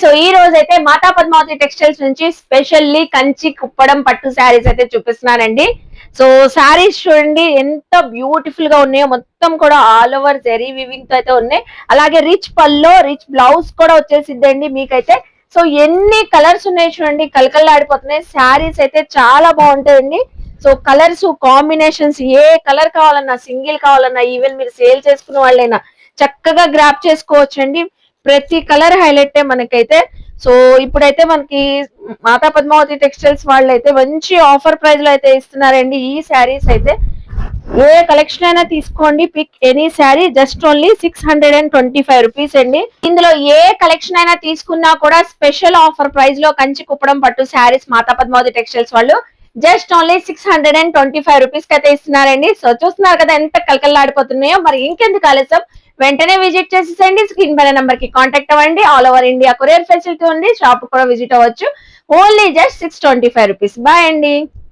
So ఈ రోజు అయితే మాతా పద్మావతి టెక్స్టైల్స్ నుంచి స్పెషల్లీ కంచి కుప్పడం పట్టు శారీస్ అయితే చూపిస్తున్నానండి. సో శారీస్ చూడండి ఎంత బ్యూటిఫుల్గా ఉన్నాయో మొత్తం కూడా ఆల్ ఓవర్ జెరీ వివింగ్తో అయితే ఉన్నాయి. అలాగే రిచ్ పల్లో రిచ్ బ్లౌజ్ కూడా వచ్చేసిద్దండి మీకైతే. సో ఎన్ని కలర్స్ ఉన్నాయి చూడండి కలకల్లాడిపోతున్నాయి శారీస్ అయితే చాలా బాగుంటాయండి. సో కలర్స్ కాంబినేషన్స్ ఏ కలర్ కావాలన్నా సింగిల్ కావాలన్నా ఈవెన్ మీరు సేల్ చేసుకునే వాళ్ళైనా చక్కగా గ్రాప్ చేసుకోవచ్చండి. ప్రతి కలర్ హైలైట్ మనకైతే. సో ఇప్పుడైతే మనకి మాతా పద్మావతి టెక్స్టైల్స్ వాళ్ళు అయితే మంచి ఆఫర్ ప్రైస్లో అయితే ఇస్తున్నారండి. ఈ శారీస్ అయితే ఏ కలెక్షన్ అయినా తీసుకోండి. Pick any saree just only six hundred and twenty five rupees అండి. ఇందులో ఏ కలెక్షన్ అయినా తీసుకున్నా కూడా స్పెషల్ ఆఫర్ ప్రైస్లో కంచి కుప్పడం పట్టు శారీస్ మాతా పద్మావతి టెక్స్టైల్స్ వాళ్ళు just only six hundred and twenty five రూపీస్కి అయితే ఇస్తున్నారండి. సో చూస్తున్నారు కదా ఎంత కలకల్లాడిపోతున్నాయో మరి ఇంకెందుకు ఆలస్యం? వెంటనే విజిట్ చేసేసండి. స్క్రీన్ పైన నంబర్కి కాంటాక్ట్ అవ్వండి. All over India courier facility ఉంది. షాప్ కూడా విజిట్ అవ్వచ్చు. Only just six twenty five rupees buy అండి.